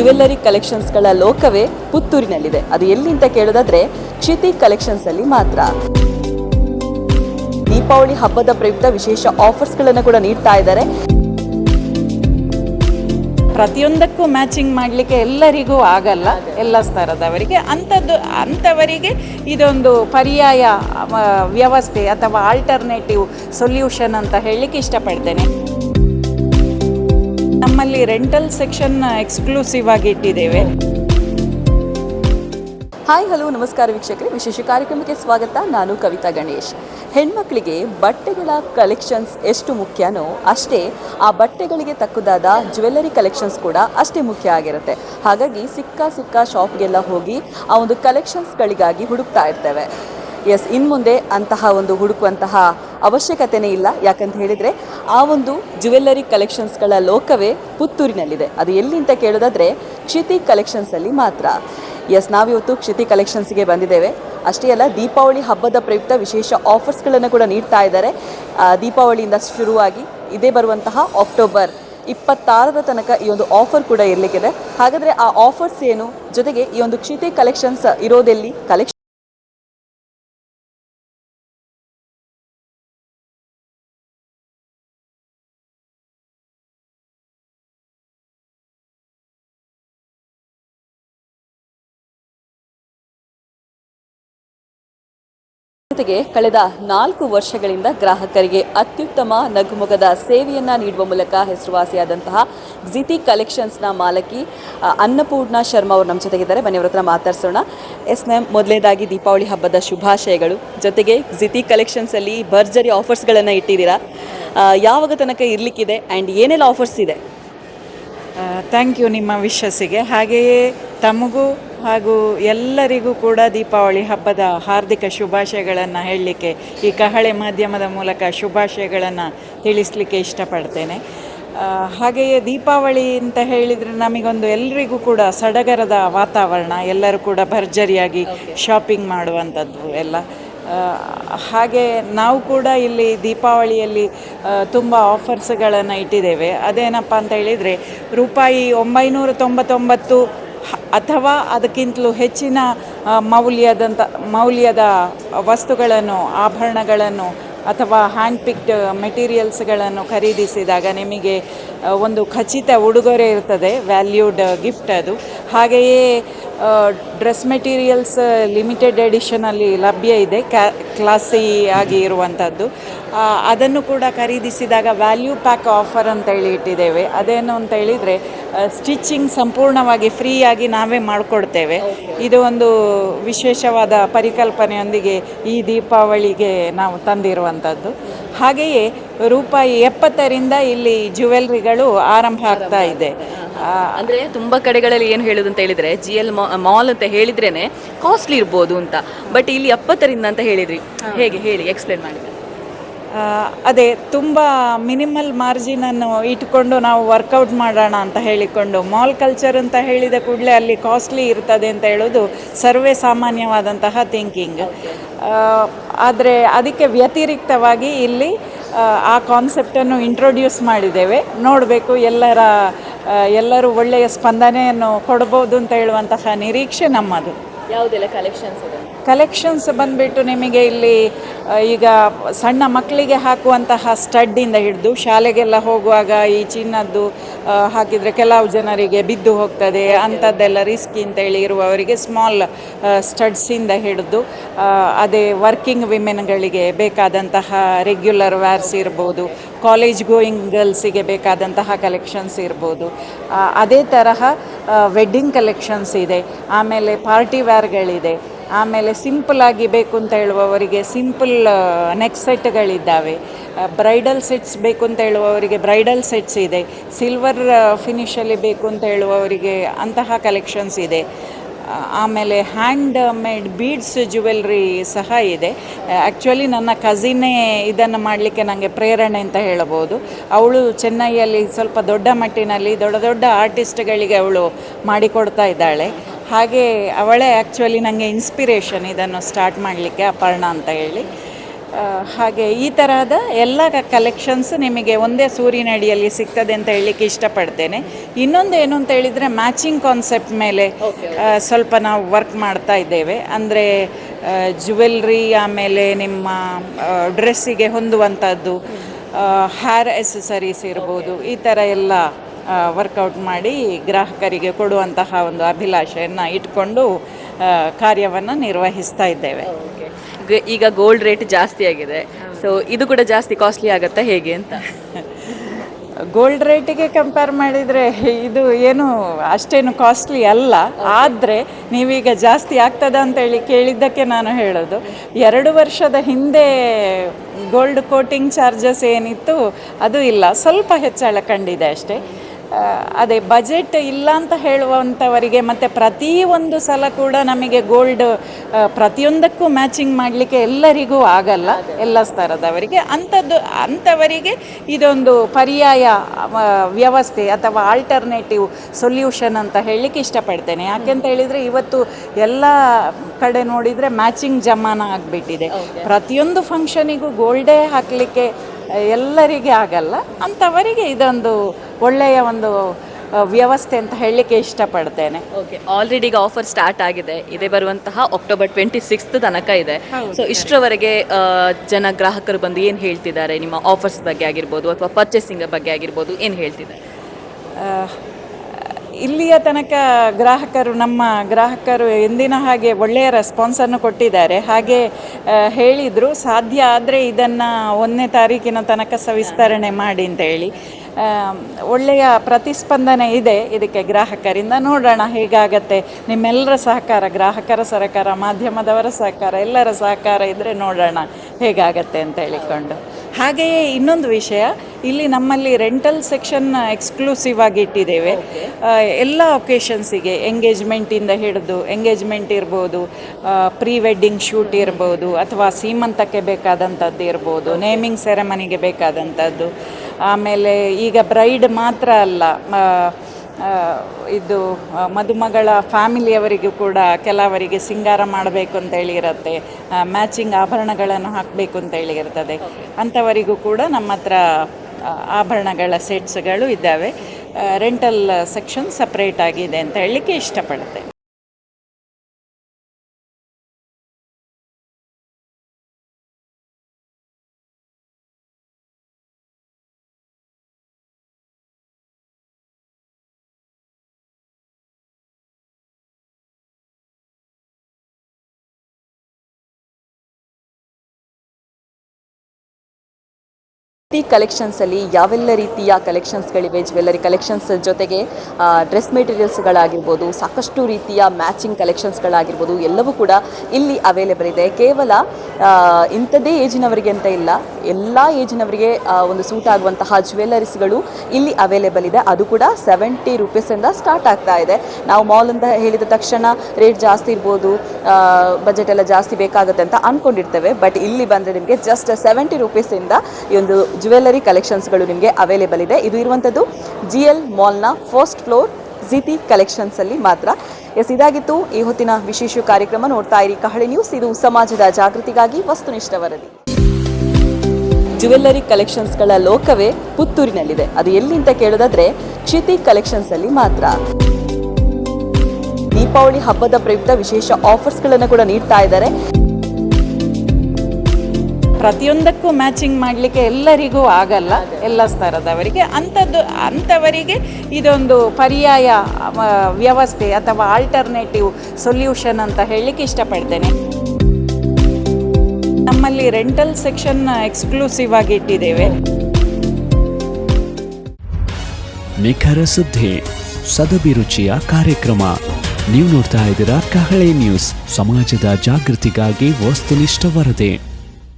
Jewellery ಕಲೆಕ್ಷನ್ಸ್ಗಳ ಲೋಕವೇ ಪುತ್ತೂರಿನಲ್ಲಿದೆ. ಅದು ಎಲ್ಲಿ ಅಂತ ಕೇಳೋದಾದ್ರೆ ಕ್ಷಿತಿ ಕಲೆಕ್ಷನ್ಸ್ ಅಲ್ಲಿ ಮಾತ್ರ. ದೀಪಾವಳಿ ಹಬ್ಬದ ಪ್ರಯುಕ್ತ ವಿಶೇಷ ಆಫರ್ಸ್ಗಳನ್ನು ಕೂಡ ನೀಡ್ತಾ ಇದ್ದಾರೆ. ಪ್ರತಿಯೊಂದಕ್ಕೂ ಮ್ಯಾಚಿಂಗ್ ಮಾಡಲಿಕ್ಕೆ ಎಲ್ಲರಿಗೂ ಆಗಲ್ಲ, ಎಲ್ಲ ಸ್ತರದವರಿಗೆ ಅಂಥದ್ದು ಅಂಥವರಿಗೆ ಇದೊಂದು ಪರ್ಯಾಯ ವ್ಯವಸ್ಥೆ ಅಥವಾ ಆಲ್ಟರ್ನೇಟಿವ್ ಸೊಲ್ಯೂಷನ್ ಅಂತ ಹೇಳಲಿಕ್ಕೆ ಇಷ್ಟಪಡ್ತೇನೆ. ನಮ್ಮಲ್ಲಿ ರೆಂಟಲ್ ಸೆಕ್ಷನ್ ಎಕ್ಸ್ಕ್ಲೂಸಿವ್ ಆಗಿ ಇಟ್ಟಿದ್ದೇವೆ. ಹಾಯ್ ಹಲೋ ನಮಸ್ಕಾರ ವೀಕ್ಷಕರೇ. ವಿಶೇಷ ಕಾರ್ಯಕ್ರಮಕ್ಕೆ ಸ್ವಾಗತ. ನಾನು ಕವಿತಾ ಗಣೇಶ್. ಹೆಣ್ಮಕ್ಳಿಗೆ ಬಟ್ಟೆಗಳ ಕಲೆಕ್ಷನ್ಸ್ ಎಷ್ಟು ಮುಖ್ಯನೋ ಅಷ್ಟೇ ಆ ಬಟ್ಟೆಗಳಿಗೆ ತಕ್ಕುದಾದ ಜ್ಯುವೆಲ್ಲರಿ ಕಲೆಕ್ಷನ್ಸ್ ಕೂಡ ಅಷ್ಟೇ ಮುಖ್ಯ ಆಗಿರುತ್ತೆ. ಹಾಗಾಗಿ ಸಿಕ್ಕ ಸಿಕ್ಕ ಶಾಪ್ಗೆಲ್ಲ ಹೋಗಿ ಆ ಒಂದು ಕಲೆಕ್ಷನ್ಸ್ಗಳಿಗಾಗಿ ಹುಡುಕ್ತಾ ಇರ್ತೇವೆ. ಎಸ್, ಇನ್ ಮುಂದೆ ಅಂತಹ ಒಂದು ಹುಡುಕುವಂತಹ ಅವಶ್ಯಕತೆನೇ ಇಲ್ಲ. ಯಾಕಂತ ಹೇಳಿದರೆ, ಆ ಒಂದು ಜ್ಯುವೆಲ್ಲರಿ ಕಲೆಕ್ಷನ್ಸ್ಗಳ ಲೋಕವೇ ಪುತ್ತೂರಿನಲ್ಲಿದೆ. ಅದು ಎಲ್ಲಿ ಅಂತ ಕೇಳೋದಾದರೆ, ಕ್ಷಿತಿ ಕಲೆಕ್ಷನ್ಸಲ್ಲಿ ಮಾತ್ರ. ಎಸ್, ನಾವಿವತ್ತು ಕ್ಷಿತಿ ಕಲೆಕ್ಷನ್ಸ್ಗೆ ಬಂದಿದ್ದೇವೆ. ಅಷ್ಟೇ ಅಲ್ಲ, ದೀಪಾವಳಿ ಹಬ್ಬದ ಪ್ರಯುಕ್ತ ವಿಶೇಷ ಆಫರ್ಸ್ಗಳನ್ನು ಕೂಡ ನೀಡ್ತಾ ಇದ್ದಾರೆ. ದೀಪಾವಳಿಯಿಂದ ಶುರುವಾಗಿ ಇದೇ ಬರುವಂತಹ ಅಕ್ಟೋಬರ್ ಇಪ್ಪತ್ತಾರರ ತನಕ ಈ ಒಂದು ಆಫರ್ ಕೂಡ ಇರಲಿಕ್ಕಿದೆ. ಹಾಗಾದರೆ ಆ ಆಫರ್ಸ್ ಏನು? ಜೊತೆಗೆ ಈ ಒಂದು ಕ್ಷಿತಿ ಕಲೆಕ್ಷನ್ಸ್ ಇರೋದೆಲ್ಲಿ? ಕಲೆಕ್ಷನ್ ಜೊತೆಗೆ ಕಳೆದ ನಾಲ್ಕು ವರ್ಷಗಳಿಂದ ಗ್ರಾಹಕರಿಗೆ ಅತ್ಯುತ್ತಮ ನಗುಮೊಗದ ಸೇವೆಯನ್ನು ನೀಡುವ ಮೂಲಕ ಹೆಸರುವಾಸಿಯಾದಂತಹ ಜಿತಿ ಕಲೆಕ್ಷನ್ಸ್ನ ಮಾಲಕಿ ಅನ್ನಪೂರ್ಣ ಶರ್ಮಾ ಅವರು ನಮ್ಮ ಜೊತೆಗಿದ್ದಾರೆ. ಬನ್ನಿ, ಅವ್ರ ಹತ್ರ ಮಾತಾಡ್ಸೋಣ. ಎಸ್ ಮ್ಯಾಮ್, ಮೊದಲನೇದಾಗಿ ದೀಪಾವಳಿ ಹಬ್ಬದ ಶುಭಾಶಯಗಳು. ಜೊತೆಗೆ ಜಿತಿ ಕಲೆಕ್ಷನ್ಸಲ್ಲಿ ಭರ್ಜರಿ ಆಫರ್ಸ್ಗಳನ್ನು ಇಟ್ಟಿದ್ದೀರಾ? ಯಾವಾಗ ತನಕ ಇರಲಿಕ್ಕಿದೆ? ಆ್ಯಂಡ್ ಏನೆಲ್ಲ ಆಫರ್ಸ್ ಇದೆ? ಥ್ಯಾಂಕ್ ಯು ನಿಮ್ಮ ವಿಶ್ವಸಿಗೆ ಹಾಗೆಯೇ ತಮಗೂ ಹಾಗೂ ಎಲ್ಲರಿಗೂ ಕೂಡ ದೀಪಾವಳಿ ಹಬ್ಬದ ಹಾರ್ದಿಕ ಶುಭಾಶಯಗಳನ್ನು ಹೇಳಲಿಕ್ಕೆ ಈ ಕಹಳೆ ಮಾಧ್ಯಮದ ಮೂಲಕ ಶುಭಾಶಯಗಳನ್ನು ತಿಳಿಸಲಿಕ್ಕೆ ಇಷ್ಟಪಡ್ತೇನೆ. ಹಾಗೆಯೇ ದೀಪಾವಳಿ ಅಂತ ಹೇಳಿದರೆ ನಮಗೊಂದು ಎಲ್ಲರಿಗೂ ಕೂಡ ಸಡಗರದ ವಾತಾವರಣ ಎಲ್ಲರೂ ಕೂಡ ಭರ್ಜರಿಯಾಗಿ ಶಾಪಿಂಗ್ ಮಾಡುವಂಥದ್ದು ಎಲ್ಲ. ಹಾಗೆ ನಾವು ಕೂಡ ಇಲ್ಲಿ ದೀಪಾವಳಿಯಲ್ಲಿ ತುಂಬ ಆಫರ್ಸ್ಗಳನ್ನು ಇಟ್ಟಿದ್ದೇವೆ. ಅದೇನಪ್ಪ ಅಂತ ಹೇಳಿದರೆ, ರೂಪಾಯಿ ಒಂಬೈನೂರ ತೊಂಬತ್ತೊಂಬತ್ತು ಅಥವಾ ಅದಕ್ಕಿಂತಲೂ ಹೆಚ್ಚಿನ ಮೌಲ್ಯದಂಥ ಮೌಲ್ಯದ ವಸ್ತುಗಳನ್ನು, ಆಭರಣಗಳನ್ನು ಅಥವಾ ಹ್ಯಾಂಡ್ ಪಿಕ್ಡ್ ಮೆಟೀರಿಯಲ್ಸ್ಗಳನ್ನು ಖರೀದಿಸಿದಾಗ ನಿಮಗೆ ಒಂದು ಖಚಿತ ಉಡುಗೊರೆ ಇರ್ತದೆ ವ್ಯಾಲ್ಯೂಡ್ ಗಿಫ್ಟ್ ಅದು. ಹಾಗೆಯೇ ಡ್ರೆಸ್ ಮೆಟೀರಿಯಲ್ಸ್ ಲಿಮಿಟೆಡ್ ಎಡಿಷನಲ್ಲಿ ಲಭ್ಯ ಇದೆ ಕ್ಯಾ ಕ್ಲಾಸಿ ಆಗಿ ಇರುವಂಥದ್ದು ಅದನ್ನು ಕೂಡ ಖರೀದಿಸಿದಾಗ ವ್ಯಾಲ್ಯೂ ಪ್ಯಾಕ್ ಆಫರ್ ಅಂತ ಹೇಳಿ ಇಟ್ಟಿದ್ದೇವೆ. ಅದೇನು ಅಂತ ಹೇಳಿದರೆ ಸ್ಟಿಚಿಂಗ್ ಸಂಪೂರ್ಣವಾಗಿ ಫ್ರೀಯಾಗಿ ನಾವೇ ಮಾಡಿಕೊಡ್ತೇವೆ. ಇದು ಒಂದು ವಿಶೇಷವಾದ ಪರಿಕಲ್ಪನೆಯೊಂದಿಗೆ ಈ ದೀಪಾವಳಿಗೆ ನಾವು ತಂದಿರುವಂಥದ್ದು. ಹಾಗೆಯೇ ರೂಪಾಯಿ ಎಪ್ಪತ್ತರಿಂದ ಇಲ್ಲಿ ಜ್ಯುವೆಲ್ರಿಗಳು ಆರಂಭ ಆಗ್ತಾ ಇದೆ. ಅಂದರೆ ತುಂಬಾ ಕಡೆಗಳಲ್ಲಿ ಏನು ಹೇಳೋದು ಅಂತ ಹೇಳಿದ್ರೆ ಜಿ ಎಲ್ ಮಾಲ್ ಅಂತ ಹೇಳಿದ್ರೇನೆ ಕಾಸ್ಟ್ಲಿ ಇರ್ಬೋದು ಅಂತ. ಬಟ್ ಇಲ್ಲಿ ಎಪ್ಪತ್ತರಿಂದ ಅಂತ ಹೇಳಿದ್ರಿ. ಹೇಗೆ ಹೇಳಿ ಎಕ್ಸ್ಪ್ಲೇನ್ ಮಾಡಿ. ಅದೇ ತುಂಬ ಮಿನಿಮಲ್ ಮಾರ್ಜಿನನ್ನು ಇಟ್ಕೊಂಡು ನಾವು ವರ್ಕೌಟ್ ಮಾಡೋಣ ಅಂತ ಹೇಳಿಕೊಂಡು ಮಾಲ್ ಕಲ್ಚರ್ ಅಂತ ಹೇಳಿದ ಕೂಡಲೇ ಅಲ್ಲಿ ಕಾಸ್ಟ್ಲಿ ಇರ್ತದೆ ಅಂತ ಹೇಳೋದು ಸರ್ವೇ ಸಾಮಾನ್ಯವಾದಂತಹ ಥಿಂಕಿಂಗ್ ಆದರೆ ಅದಕ್ಕೆ ವ್ಯತಿರಿಕ್ತವಾಗಿ ಇಲ್ಲಿ ಆ, ಕಾನ್ಸೆಪ್ಟನ್ನು ಇಂಟ್ರೊಡ್ಯೂಸ್ ಮಾಡಿದ್ದೇವೆ. ನೋಡಬೇಕು ಎಲ್ಲರ ಎಲ್ಲರೂ ಒಳ್ಳೆಯ ಸ್ಪಂದನೆಯನ್ನು ಕೊಡ್ಬೋದು ಅಂತ ಹೇಳುವಂತಹ ನಿರೀಕ್ಷೆ ನಮ್ಮದು. ಯಾವುದೆಲ್ಲ ಕಲೆಕ್ಷನ್ಸ್ ಇದೆ? ಕಲೆಕ್ಷನ್ಸ್ ಬಂದುಬಿಟ್ಟು ನಿಮಗೆ ಇಲ್ಲಿ ಈಗ ಸಣ್ಣ ಮಕ್ಕಳಿಗೆ ಹಾಕುವಂತಹ ಸ್ಟಡ್ಡಿಂದ ಹಿಡಿದು ಶಾಲೆಗೆಲ್ಲ ಹೋಗುವಾಗ ಈ ಚಿನ್ನದ್ದು ಹಾಕಿದರೆ ಕೆಲವು ಜನರಿಗೆ ಬಿದ್ದು ಹೋಗ್ತದೆ, ಅಂಥದ್ದೆಲ್ಲ ಅಂತ ಅಂತೇಳಿ ಇರುವವರಿಗೆ ಸ್ಮಾಲ್ ಸ್ಟಡ್ಸಿಂದ ಹಿಡಿದು ಅದೇ ವರ್ಕಿಂಗ್ ವಿಮೆನ್ಗಳಿಗೆ ಬೇಕಾದಂತಹ ರೆಗ್ಯುಲರ್ ವ್ಯಾರ್ಸ್ ಇರ್ಬೋದು ಕಾಲೇಜ್ ಗೋಯಿಂಗ್ ಗರ್ಲ್ಸಿಗೆ ಬೇಕಾದಂತಹ ಕಲೆಕ್ಷನ್ಸ್ ಇರ್ಬೋದು ಅದೇ ತರಹ ವೆಡ್ಡಿಂಗ್ ಕಲೆಕ್ಷನ್ಸ್ ಇದೆ, ಆಮೇಲೆ ಪಾರ್ಟಿ ವೇರ್ಗಳಿದೆ ಆಮೇಲೆ ಸಿಂಪಲ್ ಆಗಿ ಬೇಕು ಅಂತ ಹೇಳುವವರಿಗೆ ಸಿಂಪಲ್ ನೆಕ್ ಸೆಟ್ಗಳಿದ್ದಾವೆ ಬ್ರೈಡಲ್ ಸೆಟ್ಸ್ ಬೇಕು ಅಂತ ಹೇಳುವವರಿಗೆ ಬ್ರೈಡಲ್ ಸೆಟ್ಸ್ ಇದೆ. ಸಿಲ್ವರ್ ಫಿನಿಷಲ್ಲಿ ಬೇಕು ಅಂತ ಹೇಳುವವರಿಗೆ ಅಂತಹ ಕಲೆಕ್ಷನ್ಸ್ ಇದೆ. ಆಮೇಲೆ ಹ್ಯಾಂಡ್ ಮೇಡ್ ಬೀಡ್ಸ್ ಜುವೆಲ್ರಿ ಸಹ ಇದೆ. ಆ್ಯಕ್ಚುಲಿ ನನ್ನ ಕಸಿನೇ ಇದನ್ನು ಮಾಡಲಿಕ್ಕೆ ನನಗೆ ಪ್ರೇರಣೆ ಅಂತ ಹೇಳ್ಬೋದು ಅವಳು ಚೆನ್ನೈಯಲ್ಲಿ ಸ್ವಲ್ಪ ದೊಡ್ಡ ಮಟ್ಟಿನಲ್ಲಿ ದೊಡ್ಡ ದೊಡ್ಡ ಆರ್ಟಿಸ್ಟ್ಗಳಿಗೆ ಅವಳು ಮಾಡಿಕೊಡ್ತಾ ಇದ್ದಾಳೆ. ಹಾಗೆ ಅವಳೇ ಆ್ಯಕ್ಚುಲಿ ನನಗೆ ಇನ್ಸ್ಪಿರೇಷನ್ ಇದನ್ನು ಸ್ಟಾರ್ಟ್ ಮಾಡಲಿಕ್ಕೆ ಅಪರ್ಣ ಅಂತ ಹೇಳಿ. ಹಾಗೆ ಈ ತರಹದ ಎಲ್ಲ ಕಲೆಕ್ಷನ್ಸ್ ನಿಮಗೆ ಒಂದೇ ಸೂರಿನಡಿಯಲ್ಲಿ ಸಿಗ್ತದೆ ಅಂತ ಹೇಳಲಿಕ್ಕೆ ಇಷ್ಟಪಡ್ತೇನೆ. ಇನ್ನೊಂದು ಏನು ಅಂತ ಹೇಳಿದರೆ ಮ್ಯಾಚಿಂಗ್ ಕಾನ್ಸೆಪ್ಟ್ ಮೇಲೆ ಸ್ವಲ್ಪ ನಾವು ವರ್ಕ್ ಮಾಡ್ತಾ ಇದ್ದೇವೆ. ಅಂದರೆ ಜುವೆಲ್ರಿ ಆಮೇಲೆ ನಿಮ್ಮ ಡ್ರೆಸ್ಸಿಗೆ ಹೊಂದುವಂಥದ್ದು ಹ್ಯಾರ್ ಎಸೆಸರೀಸ್ ಇರ್ಬೋದು ಈ ಥರ ಎಲ್ಲ ವರ್ಕೌಟ್ ಮಾಡಿ ಗ್ರಾಹಕರಿಗೆ ಕೊಡುವಂತಹ ಒಂದು ಅಭಿಲಾಷೆಯನ್ನು ಇಟ್ಕೊಂಡು ಕಾರ್ಯವನ್ನು ನಿರ್ವಹಿಸ್ತಾ ಇದ್ದೇವೆ. ಈಗ ಗೋಲ್ಡ್ ರೇಟ್ ಜಾಸ್ತಿ ಆಗಿದೆ. ಸೊ ಇದು ಕೂಡ ಜಾಸ್ತಿ ಕಾಸ್ಟ್ಲಿ ಆಗುತ್ತಾ ಹೇಗೆ ಅಂತ? ಗೋಲ್ಡ್ ರೇಟಿಗೆ ಕಂಪೇರ್ ಮಾಡಿದರೆ ಇದು ಏನು ಅಷ್ಟೇನು ಕಾಸ್ಟ್ಲಿ ಅಲ್ಲ. ಆದರೆ ನೀವೀಗ ಜಾಸ್ತಿ ಆಗ್ತದ ಅಂತೇಳಿ ಕೇಳಿದ್ದಕ್ಕೆ ನಾನು ಹೇಳೋದು. ಎರಡು ವರ್ಷದ ಹಿಂದೆ ಗೋಲ್ಡ್ ಕೋಟಿಂಗ್ ಚಾರ್ಜಸ್ ಏನಿತ್ತು ಅದು ಇಲ್ಲ. ಸ್ವಲ್ಪ ಹೆಚ್ಚಳ ಕಂಡಿದೆ ಅಷ್ಟೇ. ಅದೇ ಬಜೆಟ್ ಇಲ್ಲ ಅಂತ ಹೇಳುವಂಥವರಿಗೆ ಮತ್ತು ಪ್ರತಿಯೊಂದು ಸಲ ಕೂಡ ನಮಗೆ ಗೋಲ್ಡ್ ಪ್ರತಿಯೊಂದಕ್ಕೂ ಮ್ಯಾಚಿಂಗ್ ಮಾಡಲಿಕ್ಕೆ ಎಲ್ಲರಿಗೂ ಆಗಲ್ಲ ಎಲ್ಲ ಸ್ತರದವರಿಗೆ ಅಂಥದ್ದು ಅಂಥವರಿಗೆ ಇದೊಂದು ಪರ್ಯಾಯ ವ್ಯವಸ್ಥೆ ಅಥವಾ ಆಲ್ಟರ್ನೇಟಿವ್ ಸೊಲ್ಯೂಷನ್ ಅಂತ ಹೇಳಲಿಕ್ಕೆ ಇಷ್ಟಪಡ್ತೇನೆ. ಯಾಕೆಂತ ಹೇಳಿದರೆ ಇವತ್ತು ಎಲ್ಲ ಕಡೆ ನೋಡಿದರೆ ಮ್ಯಾಚಿಂಗ್ ಜಮಾನ ಆಗಿಬಿಟ್ಟಿದೆ. ಪ್ರತಿಯೊಂದು ಫಂಕ್ಷನಿಗೂ ಗೋಲ್ಡೇ ಹಾಕಲಿಕ್ಕೆ ಎಲ್ಲರಿಗೆ ಆಗಲ್ಲ. ಅಂಥವರಿಗೆ ಇದೊಂದು ಒಳ್ಳೆಯ ಒಂದು ವ್ಯವಸ್ಥೆ ಅಂತ ಹೇಳಲಿಕ್ಕೆ ಇಷ್ಟಪಡ್ತೇನೆ. ಓಕೆ ಆಲ್ರೆಡಿ ಈಗ ಆಫರ್ ಸ್ಟಾರ್ಟ್ ಆಗಿದೆ. ಇದೇ ಬರುವಂತಹ ಅಕ್ಟೋಬರ್ ಟ್ವೆಂಟಿ ಸಿಕ್ಸ್ತ್ ತನಕ ಇದೆ. ಸೊ ಇಷ್ಟರವರೆಗೆ ಜನ ಗ್ರಾಹಕರು ಬಂದು ಏನು ಹೇಳ್ತಿದ್ದಾರೆ? ನಿಮ್ಮ ಆಫರ್ಸ್ ಬಗ್ಗೆ ಆಗಿರ್ಬೋದು ಅಥವಾ ಪರ್ಚೇಸಿಂಗ್ ಬಗ್ಗೆ ಆಗಿರ್ಬೋದು ಏನು ಹೇಳ್ತಿದ್ದಾರೆ? ಇಲ್ಲಿಯ ತನಕ ಗ್ರಾಹಕರು ನಮ್ಮ ಗ್ರಾಹಕರು ಎಂದಿನ ಹಾಗೆ ಒಳ್ಳೆಯ ರೆಸ್ಪಾನ್ಸನ್ನು ಕೊಟ್ಟಿದ್ದಾರೆ. ಹಾಗೆ ಹೇಳಿದರು. ಸಾಧ್ಯ ಆದರೆ ಇದನ್ನು ಒಂದನೇ ತಾರೀಕಿನ ತನಕ ಸಹ ವಿಸ್ತರಣೆ ಮಾಡಿ ಅಂತ ಹೇಳಿ. ಆ, ಒಳ್ಳೆಯ ಪ್ರತಿಸ್ಪಂದನೆ ಇದೆ ಇದಕ್ಕೆ ಗ್ರಾಹಕರಿಂದ ನೋಡೋಣ ಹೇಗಾಗತ್ತೆ. ನಿಮ್ಮೆಲ್ಲರ ಸಹಕಾರ, ಗ್ರಾಹಕರ ಸಹಕಾರ, ಮಾಧ್ಯಮದವರ ಸಹಕಾರ, ಎಲ್ಲರ ಸಹಕಾರ ಇದ್ದರೆ ನೋಡೋಣ ಹೇಗಾಗತ್ತೆ ಅಂತ ಹೇಳಿಕೊಂಡು. ಹಾಗೆಯೇ ಇನ್ನೊಂದು ವಿಷಯ ಇಲ್ಲಿ ನಮ್ಮಲ್ಲಿ ರೆಂಟಲ್ ಸೆಕ್ಷನ್ ಎಕ್ಸ್ಕ್ಲೂಸಿವ್ ಆಗಿ ಇಟ್ಟಿದ್ದೇವೆ. ಎಲ್ಲ ಒಕೇಶನ್ಸಿಗೆ ಎಂಗೇಜ್ಮೆಂಟಿಂದ ಹಿಡಿದು ಎಂಗೇಜ್ಮೆಂಟ್ ಇರ್ಬೋದು ಪ್ರೀ ವೆಡ್ಡಿಂಗ್ ಶೂಟ್ ಇರ್ಬೋದು ಅಥವಾ ಸೀಮಂತಕ್ಕೆ ಬೇಕಾದಂಥದ್ದು ಇರ್ಬೋದು ನೇಮಿಂಗ್ ಸೆರೆಮನಿಗೆ ಬೇಕಾದಂಥದ್ದು. ಆಮೇಲೆ ಈಗ ಬ್ರೈಡ್ ಮಾತ್ರ ಅಲ್ಲ ಇದು ಮದುಮಗಳ ಫ್ಯಾಮಿಲಿಯವರಿಗೂ ಕೂಡ ಕೆಲವರಿಗೆ ಸಿಂಗಾರ ಮಾಡಬೇಕು ಅಂತ ಹೇಳಿ ಇರುತ್ತೆ ಮ್ಯಾಚಿಂಗ್ ಆಭರಣಗಳನ್ನು ಹಾಕಬೇಕು ಅಂತ ಹೇಳಿ ಇರ್ತದೆ ಅಂಥವರಿಗೂ ಕೂಡ ನಮ್ಮ ಹತ್ರ ಆಭರಣಗಳ ಸೆಟ್ಸ್ಗಳು ಇದ್ದಾವೆ. ರೆಂಟಲ್ ಸೆಕ್ಷನ್ ಸಪ್ರೇಟ್ ಆಗಿದೆ ಅಂತ ಹೇಳಲಿಕ್ಕೆ ಇಷ್ಟಪಡುತ್ತೆ ಈ ಕಲೆಕ್ಷನ್ಸಲ್ಲಿ ಯಾವೆಲ್ಲ ರೀತಿಯ ಕಲೆಕ್ಷನ್ಸ್ಗಳಿವೆ ಜ್ಯುವೆಲ್ಲರಿ ಕಲೆಕ್ಷನ್ಸ್ ಜೊತೆಗೆ ಡ್ರೆಸ್ ಮೆಟೀರಿಯಲ್ಸ್ಗಳಾಗಿರ್ಬೋದು, ಸಾಕಷ್ಟು ರೀತಿಯ ಮ್ಯಾಚಿಂಗ್ ಕಲೆಕ್ಷನ್ಸ್ಗಳಾಗಿರ್ಬೋದು, ಎಲ್ಲವೂ ಕೂಡ ಇಲ್ಲಿ ಅವೈಲೇಬಲ್ ಇದೆ. ಕೇವಲ ಇಂಥದ್ದೇ ಏಜಿನವರಿಗೆ ಅಂತ ಇಲ್ಲ. ಎಲ್ಲ ಏಜಿನವರಿಗೆ ಒಂದು ಸೂಟ್ ಆಗುವಂತಹ ಜ್ಯುವೆಲ್ಲರೀಸ್ಗಳು ಇಲ್ಲಿ ಅವೈಲೇಬಲ್ ಇದೆ. ಅದು ಕೂಡ ಸೆವೆಂಟಿ ರುಪೀಸಿಂದ ಸ್ಟಾರ್ಟ್ ಆಗ್ತಾ ಇದೆ. ನಾವು ಮಾಲ್ ಅಂತ ಹೇಳಿದ ತಕ್ಷಣ ರೇಟ್ ಜಾಸ್ತಿ ಇರ್ಬೋದು ಬಜೆಟ್ ಎಲ್ಲ ಜಾಸ್ತಿ ಬೇಕಾಗುತ್ತೆ ಅಂತ ಅಂದ್ಕೊಂಡಿರ್ತೇವೆ ಬಟ್ ಇಲ್ಲಿ ಬಂದರೆ ನಿಮಗೆ ಜಸ್ಟ್ ಸೆವೆಂಟಿ ರುಪೀಸಿಂದ ಈ ಒಂದು ಜ್ಯುವೆಲ್ಲರಿ ಕಲೆಕ್ಷನ್ಸ್ಗಳು ನಿಮಗೆ ಅವೈಲೇಬಲ್ ಇದೆ. ಇದು ಇರುವಂಥದ್ದು ಜಿ ಎಲ್ ಮಾಲ್ನ ಫಸ್ಟ್ ಫ್ಲೋರ್ ಜಿತಿ ಕಲೆಕ್ಷನ್ಸಲ್ಲಿ ಮಾತ್ರ. ಎಸ್ ಇದಾಗಿತ್ತು ಈ ಹೊತ್ತಿನ ವಿಶೇಷ ಕಾರ್ಯಕ್ರಮ. ನೋಡ್ತಾ ಇರಿ ಕಹಳೆ ನ್ಯೂಸ್ ಇದು ಸಮಾಜದ ಜಾಗೃತಿಗಾಗಿ ವಸ್ತುನಿಷ್ಠ ವರದಿ. ಜ್ಯುವೆಲ್ಲರಿ ಕಲೆಕ್ಷನ್ಸ್ಗಳ ಲೋಕವೇ ಪುತ್ತೂರಿನಲ್ಲಿದೆ. ಅದು ಎಲ್ಲಿಂತ ಕೇಳೋದಾದ್ರೆ ಕ್ಷಿತಿ ಕಲೆಕ್ಷನ್ಸ್ ಅಲ್ಲಿ ಮಾತ್ರ. ದೀಪಾವಳಿ ಹಬ್ಬದ ಪ್ರಯುಕ್ತ ವಿಶೇಷ ಆಫರ್ಸ್ಗಳನ್ನು ಕೂಡ ನೀಡ್ತಾ ಇದ್ದಾರೆ. ಪ್ರತಿಯೊಂದಕ್ಕೂ ಮ್ಯಾಚಿಂಗ್ ಮಾಡಲಿಕ್ಕೆ ಎಲ್ಲರಿಗೂ ಆಗಲ್ಲ, ಎಲ್ಲ ಸ್ತರದವರಿಗೆ ಅಂಥದ್ದು, ಅಂಥವರಿಗೆ ಇದೊಂದು ಪರ್ಯಾಯ ವ್ಯವಸ್ಥೆ ಅಥವಾ ಆಲ್ಟರ್ನೇಟಿವ್ ಸೊಲ್ಯೂಷನ್ ಅಂತ ಹೇಳಲಿಕ್ಕೆ ಇಷ್ಟಪಡ್ತೇನೆ. ನಮ್ಮಲ್ಲಿ ರೆಂಟಲ್ ಸೆಕ್ಷನ್ ಎಕ್ಸ್ಕ್ಲೂಸಿವ್ ಆಗಿ ಇಟ್ಟಿದ್ದೇವೆ. ನಿಖರ ಸುದ್ದಿ ಸದಭಿರುಚಿಯ ಕಾರ್ಯಕ್ರಮ. ನೀವು ನೋಡ್ತಾ ಇದ್ದೀರಾ ಕಹಳೆ ನ್ಯೂಸ್ ಸಮಾಜದ ಜಾಗೃತಿಗಾಗಿ ವಸ್ತುನಿಷ್ಠ ವರದಿ.